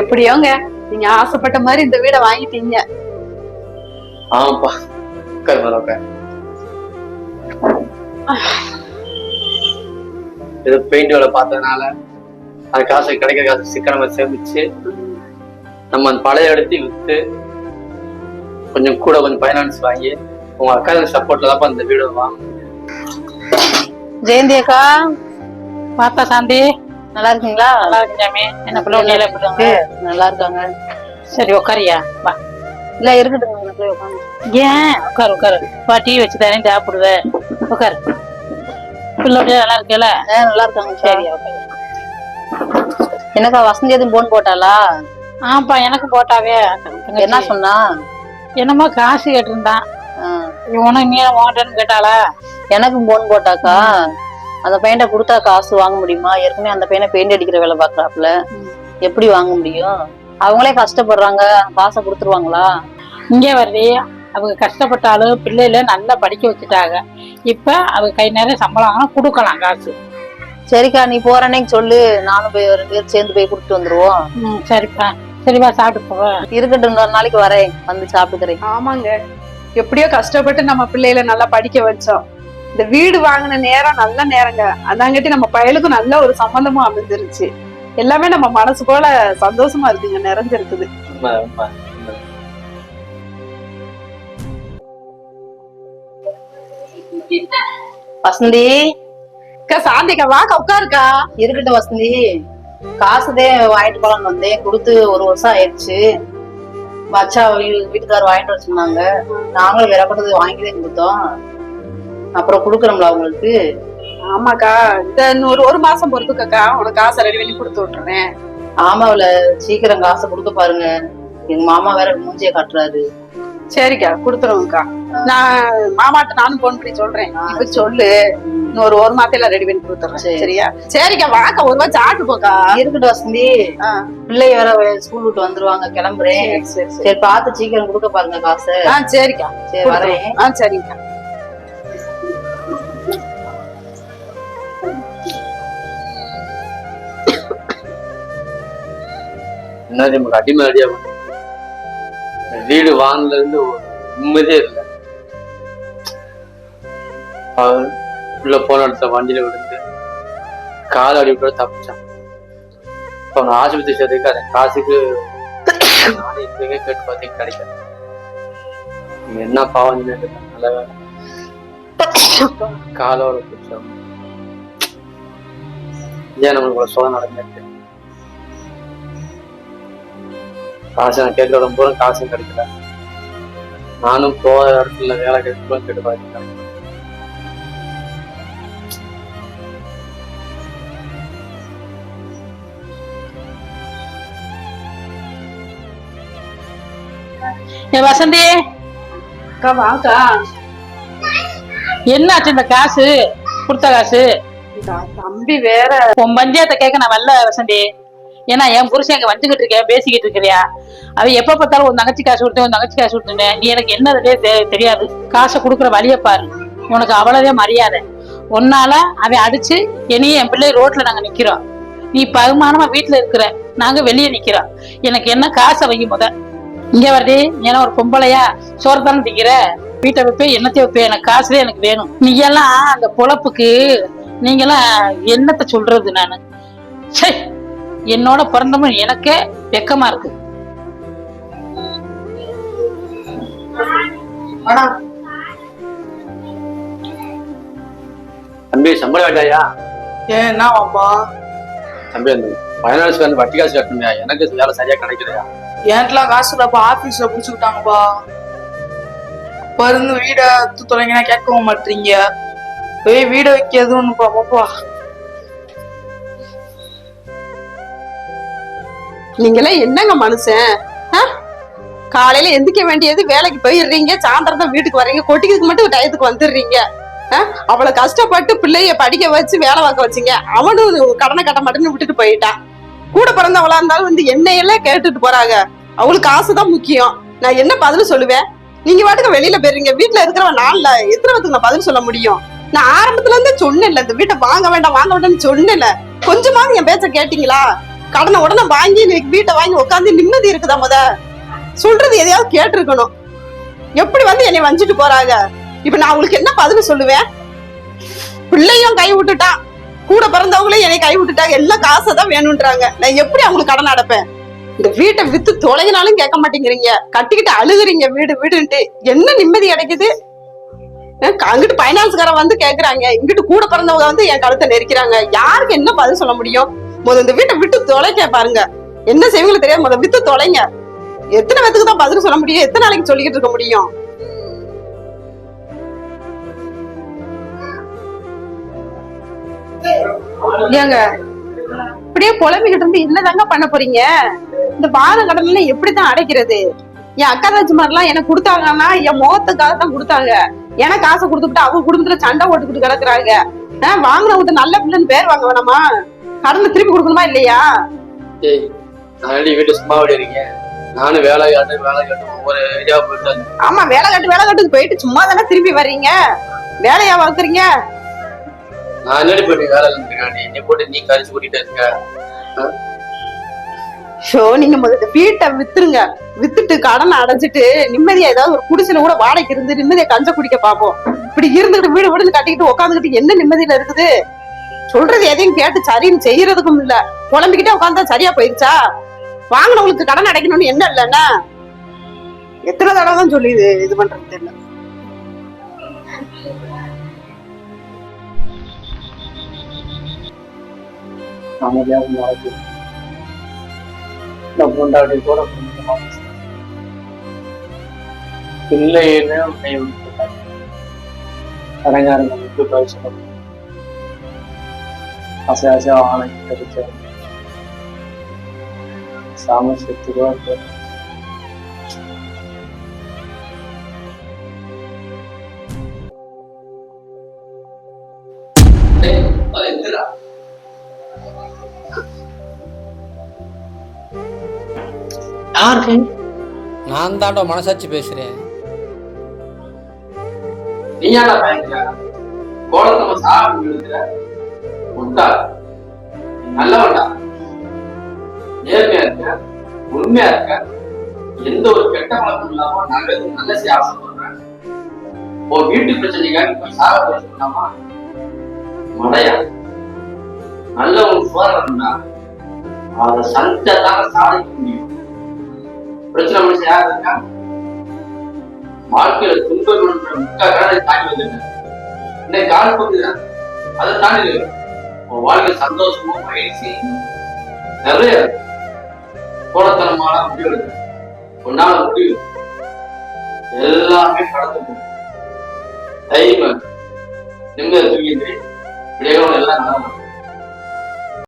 எப்படியோங்க நீங்க ஆசைப்பட்ட மாதிரி இந்த வீடை வாங்கிட்டீங்க. ஆமாப்பா உட்கார் இது பெயிண்ட் வேலை பார்த்ததுனால அது காசு கிடைக்கிற காசு சிக்கனமா சேமிச்சு நம்ம அந்த பழைய இடத்தையும் வித்து கொஞ்சம் கூட கொஞ்சம் ஃபைனான்ஸ் வாங்கி உங்க அக்கா சப்போர்ட்ல தான் இந்த வீடு வாங்க ஜெயந்தி அக்கா பார்த்தா சாந்தி? நல்லா இருக்கீங்களா? நல்லா இருக்கு ஜாமி என்ன பிள்ளை உன்னையில எப்படி இருக்காங்க? நல்லா இருக்காங்க. சரி உட்காரியா வா. இல்ல இருக்கட்டும் உட்காந்து ஏன்? உட்காரு உட்காரு வா டீ வச்சு தரேன் சாப்பிடுவேன் உட்காரு பிள்ளை அப்படியே நல்லா இருக்கல நல்லா இருக்காங்க சரி என்னக்கா வசந்தி எதுவும் போன் போட்டாளா? ஆப்பா எனக்கு போட்டாவே. என்ன சொன்னா? என்னமோ காசு கேட்டிருந்தான். உனக்கு நீ ஓட்டன்னு கேட்டாளா? எனக்கும் போன் போட்டாக்கா? அந்த பையன்ட்ட கொடுத்தா காசு வாங்க முடியுமா? ஏற்கனவே அந்த பையனை பெயிண்ட் அடிக்கிற வேலை பாக்குறாப்புல எப்படி வாங்க முடியும்? அவங்களே கஷ்டப்படுறாங்க. காசை கொடுத்துருவாங்களா? இங்கே வருது அவங்க கஷ்டப்பட்டாலும் பிள்ளைல நல்லா படிக்க வச்சுட்டாங்க. இப்ப அவங்க கை நிறைய சம்பளம் கொடுக்கலாம் காசு. சரிக்கா நீ போற அன்னைக்கு சொல்லு. நானும் போய் ரெண்டு பேரும் சேர்ந்து போய் கொடுத்துட்டு வந்துருவோம். ம் சரிப்பா. சரிப்பா சாப்பிட்டு போவா இருக்கட்டும் இன்னொரு நாளைக்கு வரேன். வந்து சாப்பிட்டுக்கிறேன். ஆமாங்க. எப்படியோ கஷ்டப்பட்டு நம்ம பிள்ளைகளை நல்லா படிக்க வச்சோம். இந்த வீடு வாங்கின நேரம் நல்ல நேரங்க. அதாங்கட்டி நம்ம பயலுக்கும் நல்ல ஒரு சம்பந்தமும் அமைஞ்சிருச்சு. எல்லாமே நம்ம மனசு போல சந்தோஷமா இருக்குங்க நிறைஞ்சிருக்குது. வசந்தி. அக்கா சாந்திக்கா வாக்கா உட்காருக்கா. இருக்கட்டும் வசந்தி. காசுதே வாங்கிட்டு போலான்னு வந்தேன். கொடுத்து ஒரு வருஷம் ஆயிடுச்சு. மச்சா வீட்டுக்காரர் வாங்கிட்டு வர சொன்னாங்க. நாங்களும் விறப்பட்டது வாங்கிதே கொடுத்தோம். அப்புறம் கொடுக்குறோம்ல அவங்களுக்கு? ஆமாக்கா இந்த இன்னொரு ஒரு மாசம் பொறுத்துக்கக்கா உனக்கு காசை ரெடி பண்ணி கொடுத்து விட்டுறேன். ஆமாவுல சீக்கிரம் காசை கொடுக்க பாருங்க. எங்க மாமா வேற மூஞ்சிய காட்டுறாரு. சரிக்கா கொடுத்துருவோம்க்கா. நான் மாமாட்ட நானும் போன் பண்ணி சொல்றேன். இப்ப சொல்லு. இன்னொரு ஒரு மாசத்துல ரெடி பண்ணி கொடுத்துறேன் சரி. சரியா? சரிக்கா வாக்கா ஒரு வாரம் சாப்பிட்டு போக்கா. இருக்கட்டும் வசந்தி. பிள்ளை வேற ஸ்கூல் விட்டு வந்துருவாங்க கிளம்புறேன். சரி, பார்த்து சீக்கிரம் கொடுக்க பாருங்க காசை. ஆ சரிக்கா. சரி வரேன். சரிங்கக்கா என்ன நமக்கு அடிமை அடியா வீடு வாங்கல இருந்து நிம்மதியே இல்லை. உள்ள போன இடத்துல வண்டியில விழுந்து கால் அடி கூட தப்பிச்சான். இப்போ அவன் ஆஸ்பத்திரி சேர்த்துக்கு அந்த காசுக்கு நானே இப்பவே கேட்டு பார்த்து கிடைக்கல. என்ன பாவம் நல்ல காலோட பிடிச்சோம் ஏன் நம்மளுக்கு சோதனை நடந்திருக்கு? காசு நான் கேட்க ரொம்ப காசும் கிடைக்கல. நானும் போற இடத்துல வேலை கிடைக்கும் கேட்டு ஏ வசந்தி. அக்கா வாக்கா என்னாச்சு இந்த காசு? கொடுத்த காசு? தம்பி வேற உன் பஞ்சாயத்தை கேட்க நான் வரல வசந்தி. ஏன்னா என் புருஷன் அங்க வந்துகிட்டு இருக்கேன் பேசிக்கிட்டு இருக்கிறியா? அவ எப்ப பார்த்தாலும் உன் தங்கச்சி காசு கொடுத்தேன் உன் தங்கச்சி காசு கொடுத்தேன் நீ எனக்கு என்னதுன்னே தெரியாது. காசை கொடுக்குற வழியை பாரு. உனக்கு அவ்வளவே மரியாதை. உன்னால அவன் அடிச்சு என்னையும் என் பிள்ளை ரோட்ல நாங்க நிக்கிறோம். நீ பகுமானமா வீட்டுல இருக்கிற நாங்க வெளியே நிக்கிறோம். எனக்கு என்ன காசை வைங்க முத. இங்க வருது ஏன்னா ஒரு பொம்பளையா சோறு தானே திங்கிற வீட்டை வைப்பேன் என்னத்தை வைப்பேன் எனக்கு காசுதான் எனக்கு வேணும். நீ எல்லாம் அந்த பொழப்புக்கு நீங்கெல்லாம் என்னத்த சொல்றது நானு? ச்சே! என்னோட பிறந்தவன் எனக்கே வெக்கமா இருக்கு. தம்பி சம்பளம் வேண்டாயா ஏன் என்ன வாப்பா தம்பி அந்த ஃபைனான்ஸ் வந்து வட்டி காசு கட்டணுமையா. எனக்கு வேலை சரியா கிடைக்கலையா? என்கிட்டலாம் காசு இல்லப்பா? ஆபீஸ்ல புடிச்சுக்கிட்டாங்கப்பா இப்ப இருந்து வீட தொலைங்கன்னா கேட்கவும் மாட்டீங்க. போய் வீட வைக்கிறது ஒண்ணுப்பா பாப்பா. நீங்களாம் என்னங்க மனுஷன்? ஆ? காலையில எந்திக்க வேண்டியது வேலைக்கு போயிடுறீங்க சாயந்தரம் தான் வீட்டுக்கு வர்றீங்க கொட்டிக்கிறதுக்கு மட்டும் டயத்துக்கு வந்துடுறீங்க. ஆ? அவ்வளவு கஷ்டப்பட்டு பிள்ளைய படிக்க வச்சு வேலை பார்க்க வச்சீங்க. அவனும் கடனை கட்ட மாட்டேன்னு விட்டுட்டு போயிட்டான். கூட பிறந்தவளா இருந்தாலும் வந்து என்னையெல்லாம் கேட்டுட்டு போறாங்க. அவளுக்கு காசுதான் முக்கியம். நான் என்ன பதில் சொல்லுவேன்? நீங்க பாட்டுக்கு வெளியில போயிருங்க. வீட்டுல இருக்கிறவன் நாள்ல எத்தனை பேத்துக்கு நான் பதில் சொல்ல முடியும்? நான் ஆரம்பத்துல இருந்தே சொன்னேன்ல இந்த வீட்டை வாங்க வேண்டாம் வாங்க வேண்டாம்னு சொன்னேன்ல. கொஞ்சமாவது என் பேச்ச கேட்டீங்களா? கடனை உடனே வாங்கி இன்னைக்கு வீட்டை வாங்கி உட்காந்து நிம்மதி இருக்குதா முத? சொல்றது எதையாவது கேட்டிருக்கணும். எப்படி வந்து என்னை வஞ்சிட்டு போறாங்க? இப்ப நான் உங்களுக்கு என்ன பதில் சொல்லுவேன்? பிள்ளையும் கை விட்டுட்டான் கூட பிறந்தவங்களே என்னை கை விட்டுட்டாங்க எல்லாம் காசை தான் வேணும்ன்றாங்க நான் எப்படி அவங்களுக்கு கடன் அடைப்பேன்? இந்த வீட்டை வித்து தொலைகினாலும் கேட்க மாட்டேங்கிறீங்க. கட்டிக்கிட்டு அழுகுறீங்க வீடு வீடுன்ட்டு. என்ன நிம்மதி கிடைக்குது? அங்கிட்டு பைனான்ஸ்காரன் வந்து கேக்குறாங்க. இங்கிட்டு கூட பிறந்தவங்க வந்து என் கழுத்தை நெரிக்கிறாங்க. யாருக்கு என்ன பதில் சொல்ல முடியும்? முத இந்த வீட்டை விட்டு தொலைக்க பாருங்க. என்ன செய்வீங்களோ தெரியாது. முத வித்து தொலைங்க. எத்தனை பேத்துக்கு தான் பதில் சொல்ல முடியும்? எத்தனை நாளைக்கு சொல்லிக்கிட்டு இருக்க முடியும்? ஏங்க இப்படியே புலம்பிக்கிட்டு இருந்து என்னதாங்க பண்ண போறீங்க? இந்த பாத கடன்ல எப்படிதான் அடைக்கிறது? என் அக்கா தச்சு மாதிரிலாம் எனக்கு கொடுத்தாங்கன்னா என் முகத்துக்காக தான் கொடுத்தாங்க. எனக்கு காசை கொடுத்துட்டு அவங்க குடும்பத்துல சண்டை ஓட்டுக்கிட்டு கிடக்குறாங்க. ஆஹ் வாங்கினவங்க நல்ல பிள்ளைன்னு பேர் வாங்க வேணாமா? கடனை திருப்பி கொடுக்கணுமா இல்லையா? ஏய் நான் வீட்டு சும்மா இருக்கீங்க நானும் வேலை காட்டு வேலை காட்டு ஒவ்வொரு ஏரியா போயிட்டு. ஆமா வேலை கட்டு வேலை கட்டுக்கு போயிட்டு சும்மா தானே திரும்பி வர்றீங்க? வேலையா பார்க்குறீங்க நான் என்னடி பண்ணி வேலை இருந்திருக்காண்டி நீ போட்டு நீ கரிச்சு கூட்டிட்டு இருக்க ஷோ நீங்க முதல்ல வீட்டை வித்துருங்க. வித்துட்டு கடனை அடைச்சிட்டு நிம்மதியா ஏதாவது ஒரு குடிசையில கூட வாடகைக்கு இருந்து நிம்மதியா கஞ்ச குடிக்க பாப்போம் இப்படி இருந்துகிட்டு வீடு வீடு கட்டிக்கிட்டு உட்காந்துக்கிட்டு என்ன நிம்மதியில இருக்குது? சொல்றது எதையும் கேட்டு சரின்னு செய்யறதுக்கும் இல்ல. குழம்பிக்கிட்டே உட்காந்தா சரியா போயிருச்சா? வாங்கினவங்களுக்கு கடன் அடைக்கணும்னு என்ன இல்லைன்னா? எத்தனை தடவை தான் சொல்லி இது இது பண்றது தெரியல. அமைதியாக நடக்கு இந்த பொண்டாட்டி கூட பேசணும் ஆசை ஆசையா ஆணைக்கு கிடைச்ச சாம செத்துருவா யாரு நான் தாண்டா மனசாட்சி பேசுறேன். நீ ஏன்டா பயங்கர கோலத்தம்ம சாப்பிட்டு முட்டா நல்லவன்டா. நேர்மையா இருக்க உண்மையா இருக்க எந்த ஒரு கெட்ட பழக்கம் இல்லாம நல்லது நல்ல செய்ய ஆசைப்படுறேன் ஒரு வீட்டு பிரச்சனைக்காக நீ போய் சாக போய் சொல்லாமா மடையா நல்லவன் போறா அதை சந்ததான சாதிக்க முடியும். பிரச்சனை மனுஷன் யார் இருக்கா? வாழ்க்கையில துன்பங்கள் முக்கால் கடனை தாண்டி வந்துட்டேன் இன்னைக்கு கால் பங்குதான் அதை தாண்டி இருக்கு. உன் வாழ்க்கை சந்தோஷமும் மகிழ்ச்சி நிறைய கோலத்தனமான முடிவு எடுக்க உன்னால முடிவு எல்லாமே கடந்து போகும். தைரியமா இரு. தூங்கிட்டு இப்படியே எல்லாம் நல்லா